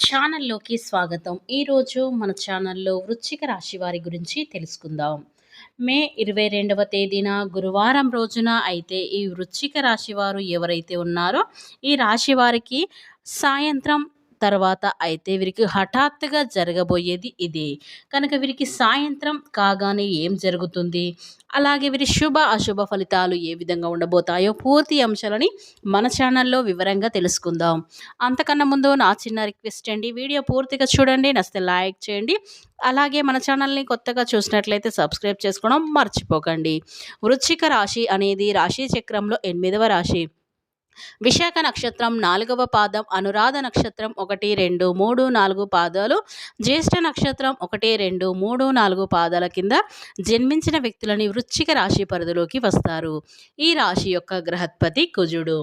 ఛానల్లోకి స్వాగతం. ఈరోజు మన ఛానల్లో వృశ్చిక రాశి వారి గురించి తెలుసుకుందాం. మే ఇరవై రెండవ తేదీన గురువారం రోజున అయితే ఈ వృశ్చిక రాశి వారు ఎవరైతే ఉన్నారో ఈ రాశి వారికి సాయంత్రం తర్వాత అయితే వీరికి హఠాత్తుగా జరగబోయేది ఇదే. కనుక వీరికి సాయంత్రం కాగానే ఏం జరుగుతుంది? అలాగే వీరి శుభ అశుభ ఫలితాలు ఏ విధంగా ఉండబోతాయో పూర్తి అంశాలని మన ఛానల్లో వివరంగా తెలుసుకుందాం. అంతకన్నా ముందు నా చిన్న రిక్వెస్ట్ అండి వీడియో పూర్తిగా చూడండి నచ్చితే లైక్ చేయండి అలాగే మన ఛానల్ని కొత్తగా చూసినట్లయితే సబ్స్క్రైబ్ చేసుకోవడం మర్చిపోకండి. వృశ్చిక రాశి అనేది రాశి చక్రంలో ఎనిమిదవ రాశి. విశాఖ నక్షత్రం నాలుగవ పాదం అనురాధ నక్షత్రం ఒకటి రెండు మూడు నాలుగు పాదాలు జ్యేష్ఠ నక్షత్రం ఒకటి రెండు మూడు నాలుగు పాదాల కింద జన్మించిన వ్యక్తులని వృశ్చిక రాశి పరిధిలోకి వస్తారు. ఈ రాశి యొక్క గ్రహత్పతి కుజుడు.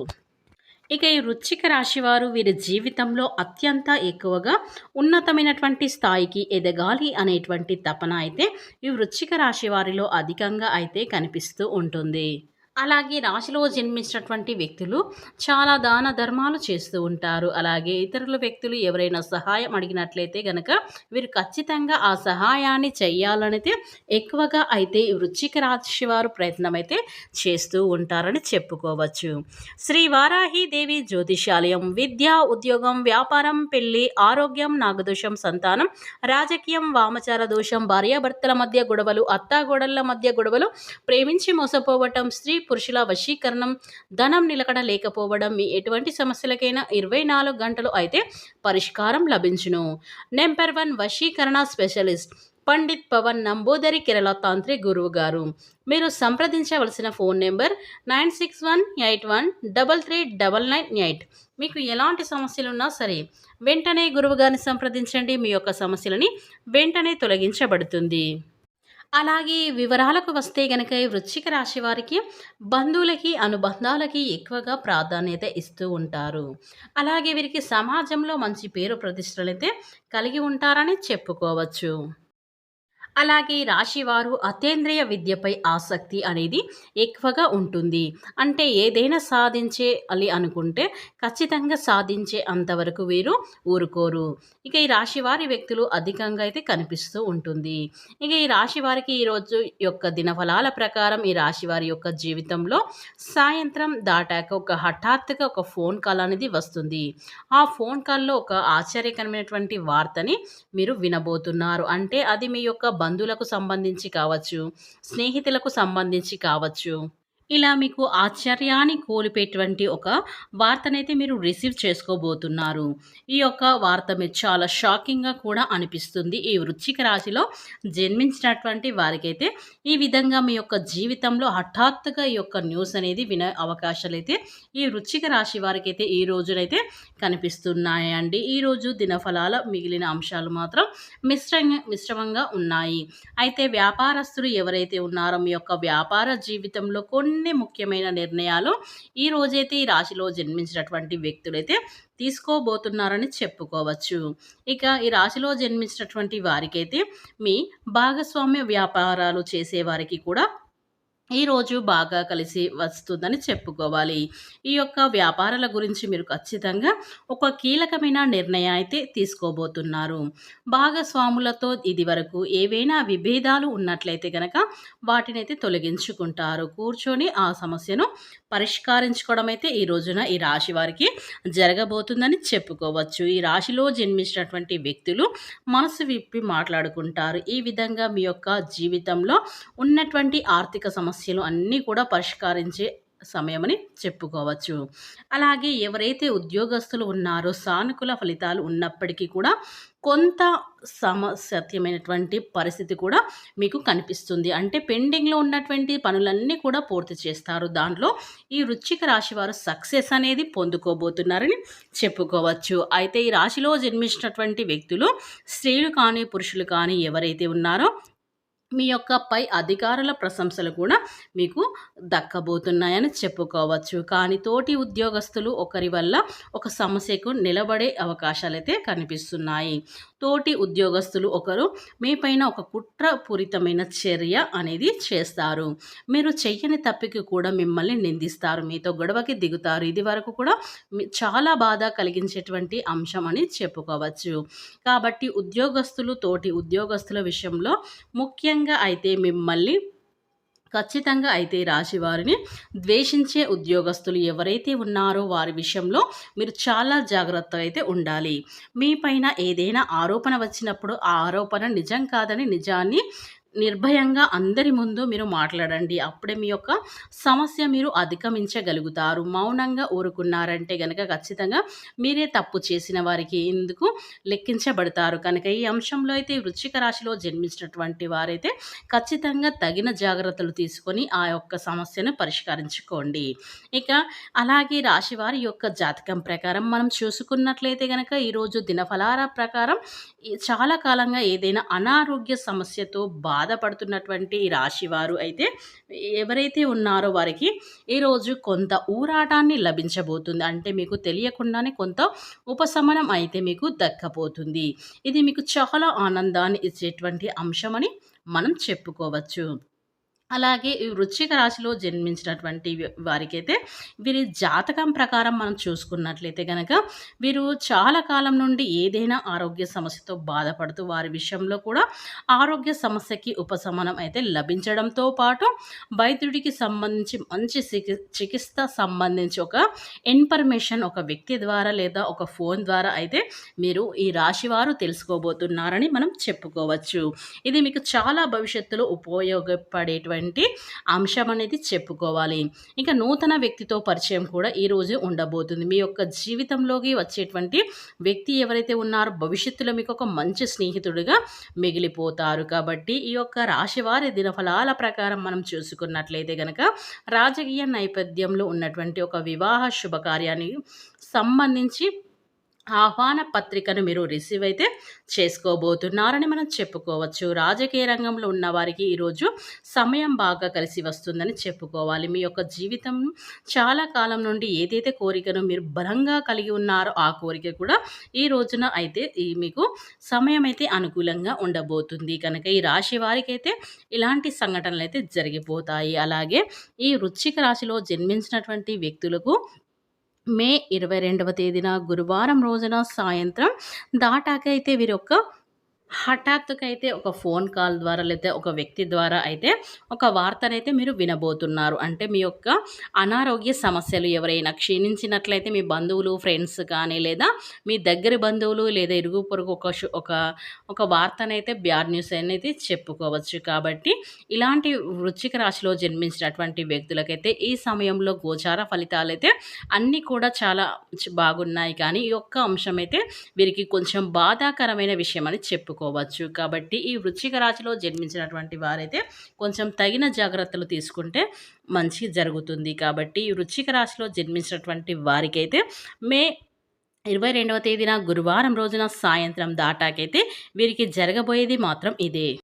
ఇక ఈ వృశ్చిక రాశి వారు వీరి జీవితంలో అత్యంత ఎక్కువగా ఉన్నతమైనటువంటి స్థాయికి ఎదగాలి అనేటువంటి తపన అయితే ఈ వృశ్చిక రాశి వారిలో అధికంగా అయితే కనిపిస్తూ ఉంటుంది. అలాగే రాశిలో జన్మించినటువంటి వ్యక్తులు చాలా దాన ధర్మాలు చేస్తూ ఉంటారు. అలాగే ఇతరుల వ్యక్తులు ఎవరైనా సహాయం అడిగినట్లయితే గనక వీరు ఖచ్చితంగా ఆ సహాయాన్ని చెయ్యాలనైతే ఎక్కువగా అయితే వృచ్చిక రాశి వారు ప్రయత్నం అయితే చేస్తూ ఉంటారని చెప్పుకోవచ్చు. శ్రీ వారాహి దేవి జ్యోతిషాలయం విద్య ఉద్యోగం వ్యాపారం పెళ్ళి ఆరోగ్యం నాగదోషం సంతానం రాజకీయం వామచార దోషం భార్యాభర్తల మధ్య గొడవలు అత్తాగోడళ్ళ మధ్య గొడవలు ప్రేమించి మోసపోవటం స్త్రీ పురుషుల వశీకరణం ధనం నిలకడ లేకపోవడం మీ ఎటువంటి సమస్యలకైనా ఇరవై నాలుగు గంటలు అయితే పరిష్కారం లభించును. నెంబర్ వన్ వశీకరణ స్పెషలిస్ట్ పండిత్ పవన్ నంబోదరి కేరళ తాంత్రిక్ గురువు గారు. మీరు సంప్రదించవలసిన phone number nine six one eight one double three double nine eight. మీకు ఎలాంటి సమస్యలు ఉన్నా సరే వెంటనే గురువుగారిని సంప్రదించండి. మీ యొక్క సమస్యలని వెంటనే తొలగించబడుతుంది. అలాగే వివరాలకు వస్తే గనక వృశ్చిక రాశి వారికి బంధువులకి అనుబంధాలకి ఎక్కువగా ప్రాధాన్యత ఇస్తూ ఉంటారు. అలాగే వీరికి సమాజంలో మంచి పేరు ప్రతిష్టలైతే కలిగి ఉంటారని చెప్పుకోవచ్చు. అలాగే రాశివారు అతేంద్రియ విద్యపై ఆసక్తి అనేది ఎక్కువగా ఉంటుంది. అంటే ఏదైనా సాధించే అని అనుకుంటే ఖచ్చితంగా సాధించే అంతవరకు వీరు ఊరుకోరు. ఇక ఈ రాశి వారి వ్యక్తులు అధికంగా అయితే కనిపిస్తూ ఉంటుంది. ఇక ఈ రాశి వారికి ఈరోజు యొక్క దినఫలాల ప్రకారం ఈ రాశి వారి యొక్క జీవితంలో సాయంత్రం దాటాక ఒక హఠాత్తుగా ఒక ఫోన్ కాల్ అనేది వస్తుంది. ఆ ఫోన్ కాల్లో ఒక ఆశ్చర్యకరమైనటువంటి వార్తని మీరు వినబోతున్నారు. అంటే అది మీ యొక్క బంధువులకు సంబంధించి కావచ్చు స్నేహితులకు సంబంధించి కావచ్చు. ఇలా మీకు ఆశ్చర్యాన్ని కోల్పోయేటువంటి ఒక వార్తనైతే మీరు రిసీవ్ చేసుకోబోతున్నారు. ఈ యొక్క వార్త మీరు చాలా షాకింగ్గా కూడా అనిపిస్తుంది. ఈ వృచ్చిక రాశిలో జన్మించినటువంటి వారికైతే ఈ విధంగా మీ యొక్క జీవితంలో హఠాత్తుగా ఈ యొక్క న్యూస్ అనేది విన అవకాశాలు అయితే ఈ వృచ్చిక రాశి వారికి అయితే ఈ రోజునైతే కనిపిస్తున్నాయండి. ఈరోజు దినఫలాల మిగిలిన అంశాలు మాత్రం మిశ్రంగా మిశ్రమంగా ఉన్నాయి. అయితే వ్యాపారస్తులు ఎవరైతే ఉన్నారో మీ యొక్క వ్యాపార జీవితంలో కొన్ని కొన్ని ముఖ్యమైన నిర్ణయాలు ఈ రోజైతే ఈ రాశిలో జన్మించినటువంటి వ్యక్తులైతే తీసుకోబోతున్నారని చెప్పుకోవచ్చు. ఇక ఈ రాశిలో జన్మించినటువంటి వారికైతే మీ భాగస్వామ్య వ్యాపారాలు చేసే వారికి కూడా ఈరోజు బాగా కలిసి వస్తుందని చెప్పుకోవాలి. ఈ యొక్క వ్యాపారాల గురించి మీరు ఖచ్చితంగా ఒక కీలకమైన నిర్ణయం అయితే తీసుకోబోతున్నారు. భాగస్వాములతో ఇది వరకు ఏవైనా విభేదాలు ఉన్నట్లయితే కనుక వాటిని అయితే తొలగించుకుంటారు. కూర్చొని ఆ సమస్యను పరిష్కరించుకోవడం అయితే ఈ రోజున ఈ రాశి వారికి జరగబోతుందని చెప్పుకోవచ్చు. ఈ రాశిలో జన్మించినటువంటి వ్యక్తులు మనసు విప్పి మాట్లాడుకుంటారు. ఈ విధంగా మీ యొక్క జీవితంలో ఉన్నటువంటి ఆర్థిక సమస్య సమస్యలు అన్నీ కూడా పరిష్కరించే సమయమని చెప్పుకోవచ్చు. అలాగే ఎవరైతే ఉద్యోగస్తులు ఉన్నారో సానుకూల ఫలితాలు ఉన్నప్పటికీ కూడా కొంత సమసత్యమైనటువంటి పరిస్థితి కూడా మీకు కనిపిస్తుంది. అంటే పెండింగ్లో ఉన్నటువంటి పనులన్నీ కూడా పూర్తి చేస్తారు. దాంట్లో ఈ వృచ్చిక రాశి వారు సక్సెస్ అనేది పొందుకోబోతున్నారని చెప్పుకోవచ్చు. అయితే ఈ రాశిలో జన్మించినటువంటి వ్యక్తులు స్త్రీలు కానీ పురుషులు కానీ ఎవరైతే ఉన్నారో మీ యొక్క పై అధికారుల ప్రశంసలు కూడా మీకు దక్కబోతున్నాయని చెప్పుకోవచ్చు. కానీ తోటి ఉద్యోగస్తులు ఒకరి వల్ల ఒక సమస్యకు నిలబడే అవకాశాలైతే కనిపిస్తున్నాయి. తోటి ఉద్యోగస్తులు ఒకరు మీ పైన ఒక కుట్రపూరితమైన చర్య అనేది చేస్తారు. మీరు చెయ్యని తప్పికి కూడా మిమ్మల్ని నిందిస్తారు. మీతో గొడవకి దిగుతారు. ఇది వరకు కూడా చాలా బాధ కలిగించేటువంటి అంశం అని చెప్పుకోవచ్చు. కాబట్టి ఉద్యోగస్తులు తోటి ఉద్యోగస్తుల విషయంలో ముఖ్యంగా అయితే మిమ్మల్ని ఖచ్చితంగా అయితే రాశి వారిని ద్వేషించే ఉద్యోగస్తులు ఎవరైతే ఉన్నారో వారి విషయంలో మీరు చాలా జాగ్రత్త అయితే ఉండాలి. మీ పైన ఏదైనా ఆరోపణ వచ్చినప్పుడు ఆ ఆరోపణ నిజం కాదని నిజాన్ని నిర్భయంగా అందరి ముందు మీరు మాట్లాడండి. అప్పుడే మీ యొక్క సమస్య మీరు అధిగమించగలుగుతారు. మౌనంగా ఊరుకున్నారంటే కనుక ఖచ్చితంగా మీరే తప్పు చేసిన వారికి ఎందుకు లెక్కించబడతారు. కనుక ఈ అంశంలో అయితే వృచ్చిక రాశిలో జన్మించినటువంటి వారైతే ఖచ్చితంగా తగిన జాగ్రత్తలు తీసుకొని ఆ యొక్క సమస్యను పరిష్కరించుకోండి. ఇక అలాగే రాశి వారి యొక్క జాతకం ప్రకారం మనం చూసుకున్నట్లయితే కనుక ఈరోజు దినఫలార ప్రకారం చాలా కాలంగా ఏదైనా అనారోగ్య సమస్యతో బా బాధపడుతున్నటువంటి రాశివారు అయితే ఎవరైతే ఉన్నారో వారికి ఈరోజు కొంత ఊరాటాన్ని లభించబోతుంది. అంటే మీకు తెలియకుండానే కొంత ఉపశమనం అయితే మీకు దక్కపోతుంది. ఇది మీకు చాలా ఆనందాన్ని ఇచ్చేటువంటి అంశమని మనం చెప్పుకోవచ్చు. అలాగే ఈ వృశ్చిక రాశిలో జన్మించినటువంటి వారికైతే వీరి జాతకం ప్రకారం మనం చూసుకున్నట్లయితే కనుక వీరు చాలా కాలం నుండి ఏదైనా ఆరోగ్య సమస్యతో బాధపడుతూ వారి విషయంలో కూడా ఆరోగ్య సమస్యకి ఉపశమనం అయితే లభించడంతో పాటు వైద్యుడికి సంబంధించి మంచి చికిత్స సంబంధించి ఒక ఇన్ఫర్మేషన్ ఒక వ్యక్తి ద్వారా లేదా ఒక ఫోన్ ద్వారా అయితే మీరు ఈ రాశి వారు తెలుసుకోబోతున్నారని మనం చెప్పుకోవచ్చు. ఇది మీకు చాలా భవిష్యత్తులో ఉపయోగపడేటువంటి ఉన్నటువంటి అంశం అనేది చెప్పుకోవాలి. ఇంకా నూతన వ్యక్తితో పరిచయం కూడా ఈరోజు ఉండబోతుంది. మీ యొక్క జీవితంలోకి వచ్చేటువంటి వ్యక్తి ఎవరైతే ఉన్నారో భవిష్యత్తులో మీకు ఒక మంచి స్నేహితుడిగా మిగిలిపోతారు. కాబట్టి ఈ యొక్క రాశివారి దినఫలాల ప్రకారం మనం చూసుకున్నట్లయితే కనుక రాజకీయ నేపథ్యంలో ఉన్నటువంటి ఒక వివాహ శుభకార్యానికి సంబంధించి ఆహ్వాన పత్రికను మీరు రిసీవ్ అయితే చేసుకోబోతున్నారని మనం చెప్పుకోవచ్చు. రాజకీయ రంగంలో ఉన్న వారికి ఈరోజు సమయం బాగా కలిసి వస్తుందని చెప్పుకోవాలి. మీ యొక్క జీవితం చాలా కాలం నుండి ఏదైతే కోరికను మీరు బలంగా కలిగి ఉన్నారో ఆ కోరిక కూడా ఈ రోజున అయితే ఈ మీకు సమయం అయితే అనుకూలంగా ఉండబోతుంది. కనుక ఈ రాశి వారికి అయితే ఇలాంటి సంఘటనలు అయితే జరిగిపోతాయి. అలాగే ఈ వృచ్చిక రాశిలో జన్మించినటువంటి వ్యక్తులకు మే ఇరవై రెండవ తేదీన గురువారం రోజున సాయంత్రం దాటాకైతే వీరి యొక్క హఠాత్తుగా అయితే ఒక ఫోన్ కాల్ ద్వారా లేదా ఒక వ్యక్తి ద్వారా అయితే ఒక వార్తనైతే మీరు వినబోతున్నారు. అంటే మీ యొక్క అనారోగ్య సమస్యలు ఎవరైనా క్షీణించినట్లయితే మీ బంధువులు ఫ్రెండ్స్ కానీ లేదా మీ దగ్గర బంధువులు లేదా ఇరుగు పొరుగు ఒక ఒక ఒక వార్తనైతే బ్యాడ్ న్యూస్ అనేది చెప్పుకోవచ్చు. కాబట్టి ఇలాంటి వృచ్చిక రాశిలో జన్మించినటువంటి వ్యక్తులకైతే ఈ సమయంలో గోచార ఫలితాలు అయితే అన్నీ కూడా చాలా బాగున్నాయి. కానీ ఈ యొక్క అంశం అయితే వీరికి కొంచెం బాధాకరమైన విషయం అని చెప్పు చెప్పుకోవచ్చు కాబట్టి ఈ వృశ్చిక రాశిలో జన్మించినటువంటి వారైతే కొంచెం తగిన జాగ్రత్తలు తీసుకుంటే మంచి జరుగుతుంది. కాబట్టి ఈ వృశ్చిక రాశిలో జన్మించినటువంటి వారికైతే మే ఇరవై రెండవ తేదీన గురువారం రోజున సాయంత్రం దాటాకైతే వీరికి జరగబోయేది మాత్రం ఇదే.